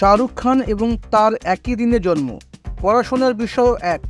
শাহরুখ খান এবং তার একই দিনে জন্ম। পড়াশোনার বিষয় এক।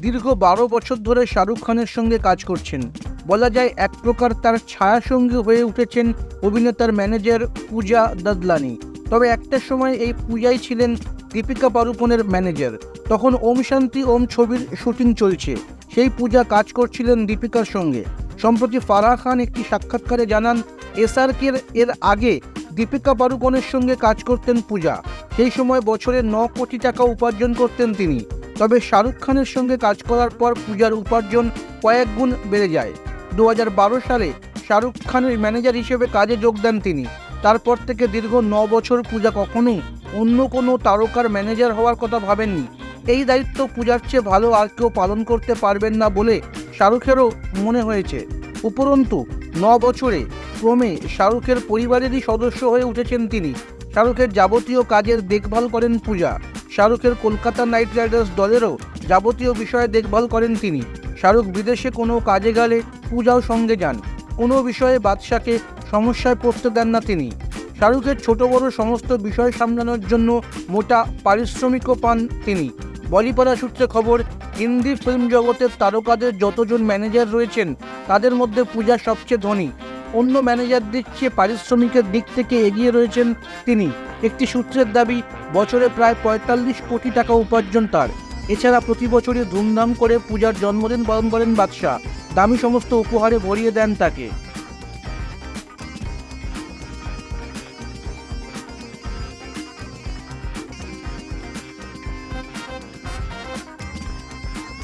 দীর্ঘ বারো বছর ধরে শাহরুখ খানের সঙ্গে কাজ করছেন। বলা যায়, এক প্রকার তার ছায়াসঙ্গী হয়ে উঠেছেন অভিনেতার ম্যানেজার পূজা দাদলানি। তবে একটা সময় এই পূজাই ছিলেন দীপিকা পাড়ুকোনের ম্যানেজার। তখন ওম শান্তি, ওম ছবির শুটিং চলছে। সেই পূজা কাজ করছিলেন দীপিকার সঙ্গে। সম্প্রতি ফারাহ খান একটি সাক্ষাৎকারে জানান এসআরকের এর আগে দীপিকা পাড়ুকোনের সঙ্গে কাজ করতেন পূজা। সেই সময় বছরে ন কোটি টাকা উপার্জন করতেন তিনি। তবে শাহরুখ খানের সঙ্গে কাজ করার পর পূজার উপার্জন কয়েক গুণ বেড়ে যায়। দু হাজার বারো সালে শাহরুখ খানের ম্যানেজার হিসেবে কাজে যোগ দেন তিনি। তারপর থেকে দীর্ঘ ন বছর পূজা কখনোই অন্য কোনো তারকার ম্যানেজার হওয়ার কথা ভাবেননি। এই দায়িত্ব পূজার চেয়ে ভালো আর কেউ পালন করতে পারবেন না বলে শাহরুখেরও মনে হয়েছে। উপরন্তু, ন বছরে ক্রমে শাহরুখের পরিবারেরই সদস্য হয়ে উঠেছেন তিনি। শাহরুখের যাবতীয় কাজের দেখভাল করেন পূজা। শাহরুখের কলকাতা নাইট রাইডার্স দলেরও যাবতীয় বিষয়ে দেখভাল করেন তিনি। শাহরুখ বিদেশে কোনো কাজে গেলে পূজাও সঙ্গে যান। কোনো বিষয়ে বাদশাকে সমস্যায় পড়তে দেন না তিনি। শাহরুখের ছোট বড় সমস্ত বিষয় সামলানোর জন্য মোটা পারিশ্রমিকও পান তিনি। বলিপাড়া সূত্রে খবর, হিন্দি ফিল্ম জগতের তারকাদের যতজন ম্যানেজার রয়েছেন, তাদের মধ্যে পূজা সবচেয়ে ধনী। অন্য ম্যানেজারদের চেয়ে পারিশ্রমিকের দিক থেকে এগিয়ে রয়েছেন তিনি। একটি সূত্রের দাবি, বছরে প্রায় পঁয়তাল্লিশ কোটি টাকা উপার্জন তার। এছাড়া প্রতি বছরই ধুমধাম করে পূজার জন্মদিন পালন করেন বাদশাহ। দামি সমস্ত উপহারে ভরিয়ে দেন তাকে।